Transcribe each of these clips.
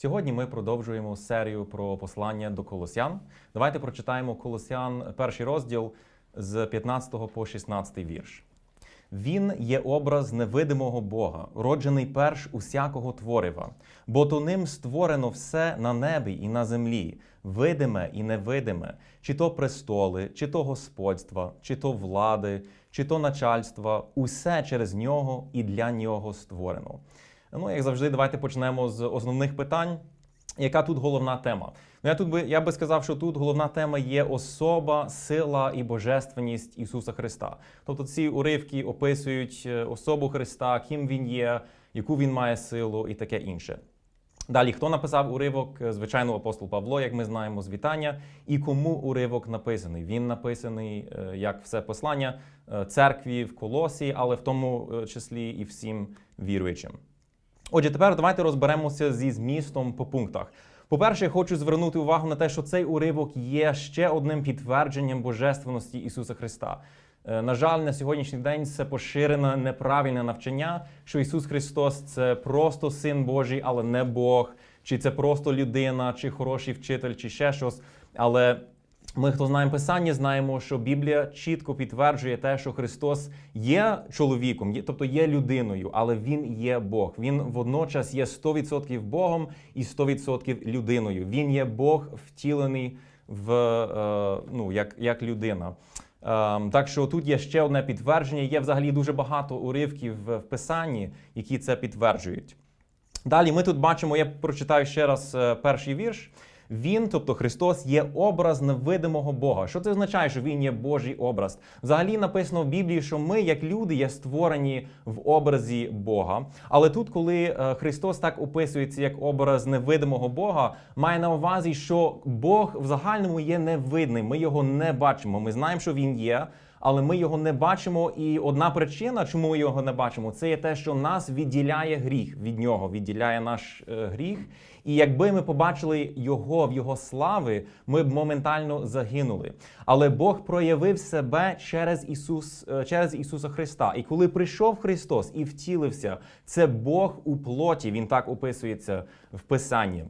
Сьогодні ми продовжуємо серію про послання до Колосян. Давайте прочитаємо Колосян перший розділ з 15 по 16 вірш. Він є образ невидимого Бога, роджений перш усякого творива, бо то ним створено все на небі і на землі, видиме і невидиме, чи то престоли, чи то господства, чи то влади, чи то начальства, усе через нього і для нього створено. Ну, як завжди, давайте почнемо з основних питань. Яка тут головна тема? Ну, я тут би я би сказав, що тут головна тема є особа, сила і божественність Ісуса Христа. Тобто ці уривки описують е, особу Христа, ким він є, яку він має силу і таке інше. Далі, хто написав уривок? Е, Звичайно, апостол Павло, як ми знаємо, з вітання. І кому уривок написаний? Він написаний е, як все послання церкві в Колосі, але в тому числі і всім віруючим. Отже, тепер давайте розберемося зі змістом по пунктах. По-перше, я хочу звернути увагу на те, що цей уривок є ще одним підтвердженням божественності Ісуса Христа. Е, На жаль, на сьогоднішній день це поширене неправильне навчання, що Ісус Христос це просто син Божий, але не Бог, чи це просто людина, чи хороший вчитель, чи ще щось. Але ми, хто знаємо Писання, знаємо, що Біблія чітко підтверджує те, що Христос є чоловіком, є- тобто є людиною, але Він є Бог. Він водночас є 100% Богом і 100% людиною. Він є Бог втілений в е, ну, як, як людина. Ем, так що тут є ще одне підтвердження. Є взагалі дуже багато уривків в в Писанні, які це підтверджують. Далі ми тут бачимо, я прочитаю ще раз е, перший вірш. Він, тобто Христос, є образ невидимого Бога. Що це означає, що Він є Божий образ? Взагалі написано в Біблії, що ми, як люди, є створені в образі Бога. Але тут, коли е, Христос так описується як образ невидимого Бога, має на увазі, що Бог в загальному є невидний. Ми його не бачимо. Ми знаємо, що він є. Але ми його не бачимо, і одна причина, чому ми його не бачимо, це є те, що нас відділяє гріх від нього, відділяє наш е, гріх. І якби ми побачили його в його слави, ми б моментально загинули. Але Бог проявив себе через Ісус, е, через Ісуса Христа. І коли прийшов Христос і втілився, це Бог у плоті. Він так описується в Писанні.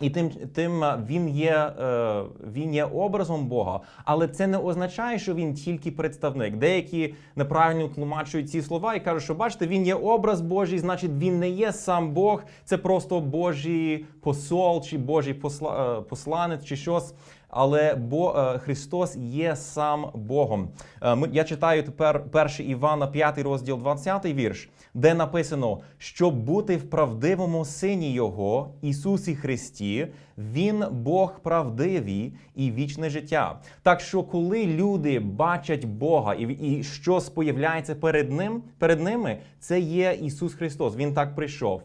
І тим, тим е, він є, е, він є образом Бога, але це не означає, що він тільки представник. Деякі неправильно тлумачують ці слова і кажуть, що бачите, він є образ Божий, значить він не є сам Бог, це просто Божий посол чи Божий посла, е, посланець чи щось. Але бо е, Христос є сам Богом. Е, Я читаю тепер 1 Івана, 5 розділ, 20 вірш, де написано, щоб бути в правдивому сині Його, Ісусі Христі, Він Бог правдивий і вічне життя. Так що, коли люди бачать Бога і, і щось появляється перед ним, перед ними, це є Ісус Христос. Він так прийшов.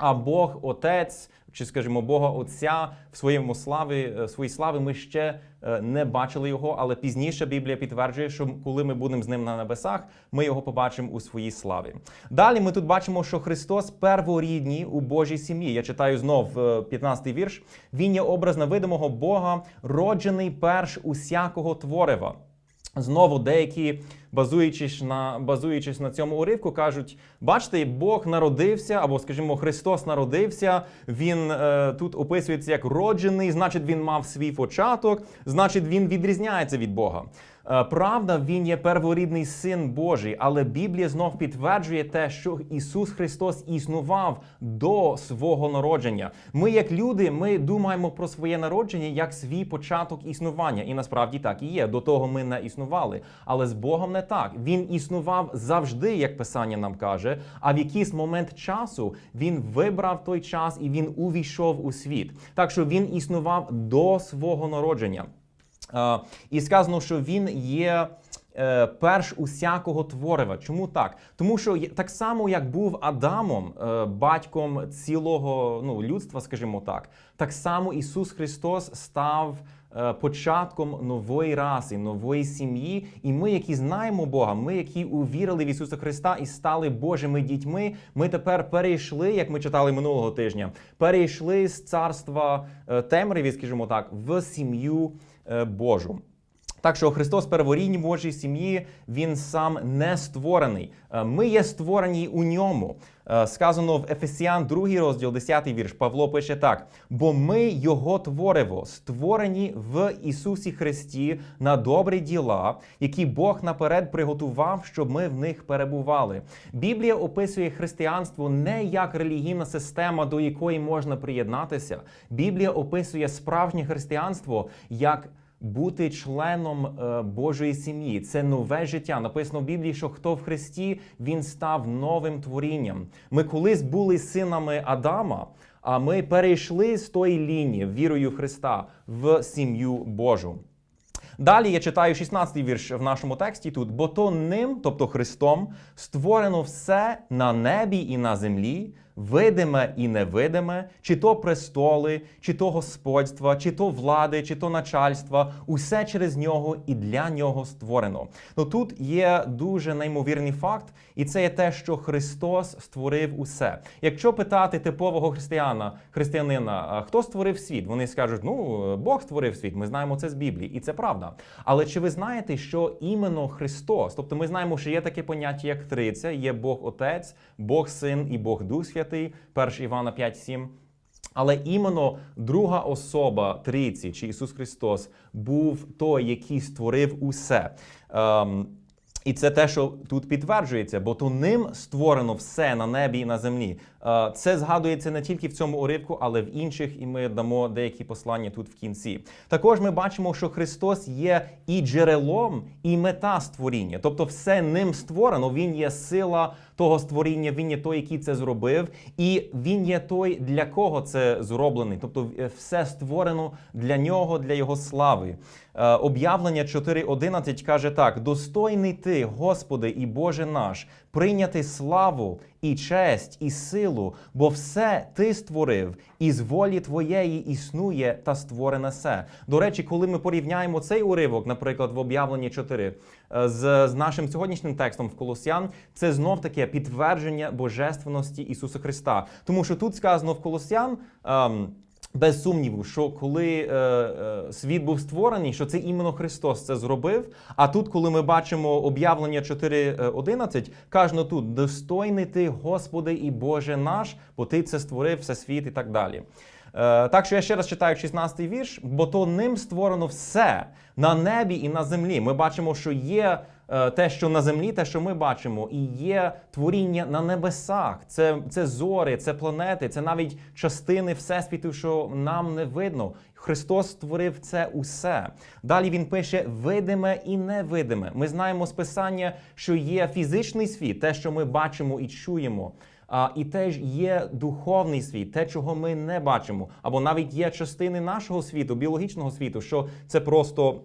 А Бог Отець, чи скажімо, Бога Отця в своєму славі, е, своїй славі ми ще е, не бачили його, але пізніше Біблія підтверджує, що коли ми будемо з ним на небесах, ми його побачимо у своїй славі. Далі ми тут бачимо, що Христос перворідній у Божій сім'ї. Я читаю знов е, 15 вірш. Він є образ невидимого Бога, роджений перш усякого творива. Знову деякі, базуючись на, базуючись на цьому уривку, кажуть: бачите, Бог народився, або, скажімо, Христос народився. Він е, тут описується як роджений, значить, він мав свій початок, значить, він відрізняється від Бога. Е, правда, він є перворідний син Божий, але Біблія знов підтверджує те, що Ісус Христос існував до свого народження. Ми, як люди, ми думаємо про своє народження як свій початок існування, і насправді так і є. До того ми не існували. Але з Богом не так. Він існував завжди, як Писання нам каже. А в якийсь момент часу він вибрав той час і він увійшов у світ. Так що він існував до свого народження. І сказано, що він є е, перш усякого творива. Чому так? Тому що так само, як був Адамом, е, батьком цілого ну, людства, скажімо так, так само Ісус Христос став. е, Початком нової раси, нової сім'ї, і ми, які знаємо Бога, ми, які увірили в Ісуса Христа і стали Божими дітьми, ми тепер перейшли, як ми читали минулого тижня, перейшли з царства темряві, скажімо так, в сім'ю Божу. Так що Христос перворідній Божій сім'ї, Він сам не створений. Е, Ми є створені у ньому. Е, Сказано в Ефесіан, 2 розділ, 10 вірш. Павло пише так: бо ми Його твориво, створені в Ісусі Христі на добрі діла, які Бог наперед приготував, щоб ми в них перебували. Біблія описує християнство не як релігійна система, до якої можна приєднатися. Біблія описує справжнє християнство як бути членом е, Божої сім'ї це нове життя. Написано в Біблії, що хто в Христі, він став новим творінням. Ми колись були синами Адама, а ми перейшли з тої лінії вірою в Христа в сім'ю Божу. Далі я читаю 16-й вірш в нашому тексті тут, бо то ним, тобто Христом, створено все на небі і на землі, видиме і невидиме, чи то престоли, чи то господства, чи то влади, чи то начальства, усе через нього і для нього створено. Ну тут є дуже неймовірний факт, і це є те, що Христос створив усе. Якщо питати типового християна, християнина, хто створив світ, вони скажуть: ну Бог створив світ. Ми знаємо це з Біблії, і це правда. Але чи ви знаєте, що іменно Христос? Тобто, ми знаємо, що є таке поняття, як Триця, є Бог Отець, Бог Син і Бог Дух Святий, 1 Івана 5, 7. Але іменно друга особа Трійці, чи Ісус Христос, був той, який створив усе. Ем, і це те, що тут підтверджується, бо то ним створено все на небі і на землі. Е, Це згадується не тільки в цьому уривку, але в інших, і ми дамо деякі послання тут в кінці. Також ми бачимо, що Христос є і джерелом, і мета створіння. Тобто, все ним створено. Він є сила того створіння, він є той, який це зробив, і він є той, для кого це зроблений. Тобто, е, все створено для нього, для його слави. Е, Об'явлення 4.11 каже так: достойний ти, Господи і Боже наш, прийняти славу і честь, і силу, бо все ти створив, і з волі твоєї існує та створене все. До речі, коли ми порівняємо цей уривок, наприклад, в об'явленні 4, е, з, з нашим сьогоднішнім текстом в Колосян, це знов таке підтвердження божественності Ісуса Христа. Тому що тут сказано в Колосян. ем, без сумніву, що коли е, е, світ був створений, що це іменно Христос це зробив. А тут, коли ми бачимо об'явлення 4.11, кажено тут: достойний ти, Господи і Боже наш, бо ти це створив все світ і так далі. Е, так що я ще раз читаю 16-й вірш, бо то ним створено все на небі і на землі. Ми бачимо, що є е, те, що на землі, те, що ми бачимо, і є творіння на небесах. Це, це зорі, це планети, це навіть частини всесвіту, що нам не видно. Христос створив це усе. Далі він пише видиме і невидиме. Ми знаємо з писання, що є фізичний світ, те, що ми бачимо і чуємо. А, і теж є духовний світ, те, чого ми не бачимо, або навіть є частини нашого світу, біологічного світу, що це просто.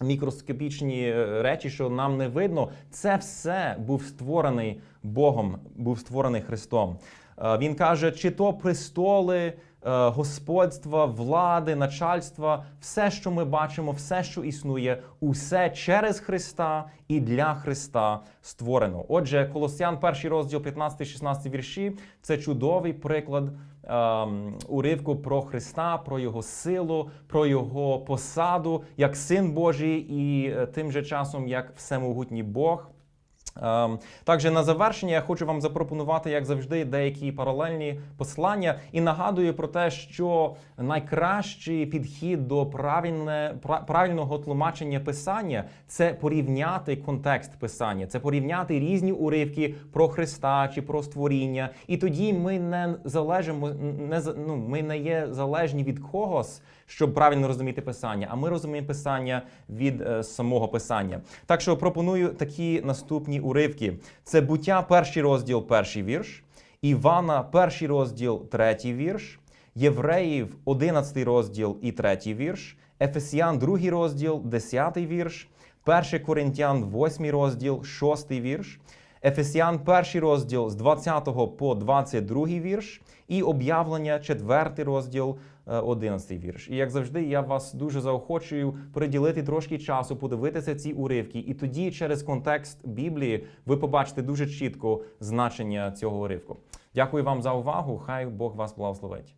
Мікроскопічні е, речі, що нам не видно, це все був створений Богом, був створений Христом. Е, Він каже, чи то престоли, господства, влади, начальства, все, що ми бачимо, все, що існує, усе через Христа і для Христа створено. Отже, Колосян, перший розділ, 15-16 вірші, це чудовий приклад ем, уривку про Христа, про його силу, про його посаду як син Божий, і е, тим же часом як всемогутній Бог. Ем, Також на завершення я хочу вам запропонувати, як завжди, деякі паралельні послання і нагадую про те, що найкращий підхід до правильне, пра- правильного тлумачення писання це порівняти контекст писання, це порівняти різні уривки про Христа чи про створіння. І тоді ми не залежимо, не ну, ми не є залежні від когось, щоб правильно розуміти писання, а ми розуміємо писання від е, самого писання. Так що пропоную такі наступні уривки: це буття, перший розділ, перший вірш, Івана, перший розділ, третій вірш, Євреїв, 11 розділ і третій вірш, Ефесіян, другий розділ, 10 вірш, 1 Коринтян, 8 розділ, 6 вірш. Ефесіан, перший розділ з 20 по 22 вірш, і об'явлення, 4 розділ, е, 11 вірш. І як завжди, я вас дуже заохочую приділити трошки часу, подивитися ці уривки, і тоді через контекст Біблії ви побачите дуже чітко значення цього уривку. Дякую вам за увагу. Хай Бог вас благословить.